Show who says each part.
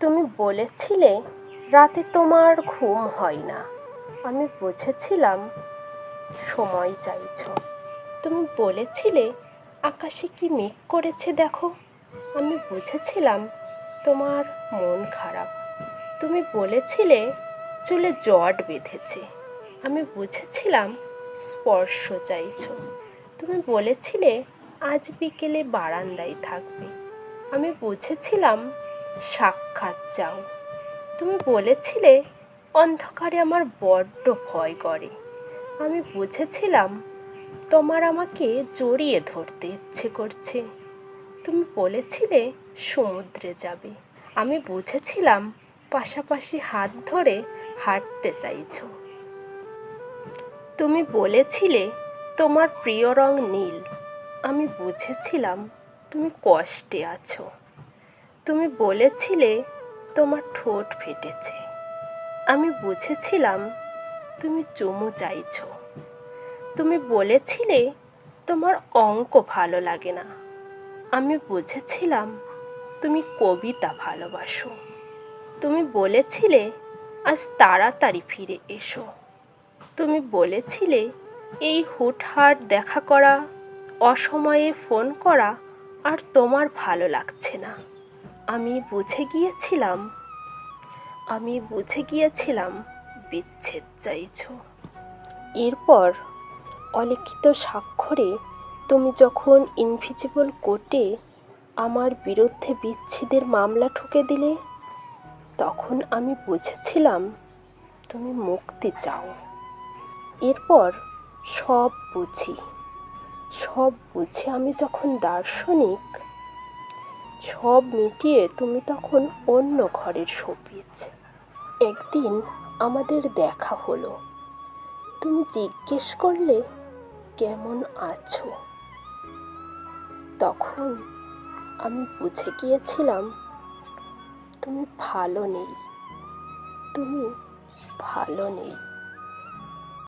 Speaker 1: তুমি বলেছিলে রাতে তোমার ঘুম হয় না। আমি বুঝেছিলাম, সময় চাইছো। তুমি বলেছিলে আকাশে কি মেঘ করেছে দেখো। আমি বুঝেছিলাম তোমার মন খারাপ। তুমি বলেছিলে চুলে জট বেঁধেছে। আমি বুঝেছিলাম স্পর্শ চাইছো। তুমি বলেছিলে আজ বিকেলে বারান্দায় থাকবে। আমি বুঝেছিলাম সাক্ষাৎ চাও। তুমি বলেছিলে অন্ধকারে আমার বড্ড ভয় করে। আমি বুঝেছিলাম তোমার আমাকে জড়িয়ে ধরতে ইচ্ছে করছে। তুমি বলেছিলে সমুদ্রে যাবে। আমি বুঝেছিলাম পাশাপাশি হাত ধরে হাঁটতে চাইছো। তুমি বলেছিলে তোমার প্রিয় রং নীল। আমি বুঝেছিলাম তুমি কষ্টে আছো। তুমি বলেছিলে তোমার ঠোঁট ফেটেছে। আমি বুঝেছিলাম তুমি চুমু চাইছ। তুমি বলেছিলে তোমার অঙ্ক ভালো লাগে না। আমি বুঝেছিলাম তুমি কবিতা ভালোবাসো। তুমি বলেছিলে আজ তাড়াতাড়ি ফিরে এসো। তুমি বলেছিলে এই হুটহাট দেখা করা, অসময়ে ফোন করা আর তোমার ভালো লাগছে না। আমি বুঝে গিয়েছিলাম, আমি বুঝে গিয়েছিলাম বিচ্ছেদ চাইছো। এরপর অলিখিত স্বাক্ষরে তুমি যখন ইনভিজিবল কোর্টে আমার বিরুদ্ধে বিচ্ছেদের মামলা ঠুকে দিলে, তখন আমি বুঝেছিলাম তুমি মুক্তি চাও। এরপর সব বুঝি, সব বুঝে আমি যখন দার্শনিক সব মিটিয়ে তুমি তখন অন্য ঘরের শোপিস একদিন আমাদের দেখা হলো। তুমি জিজ্ঞেস করলে, কেমন আছো? তখন আমি বুঝে গিয়েছিলাম, তুমি ভালো নেই। তুমি ভালো নেই।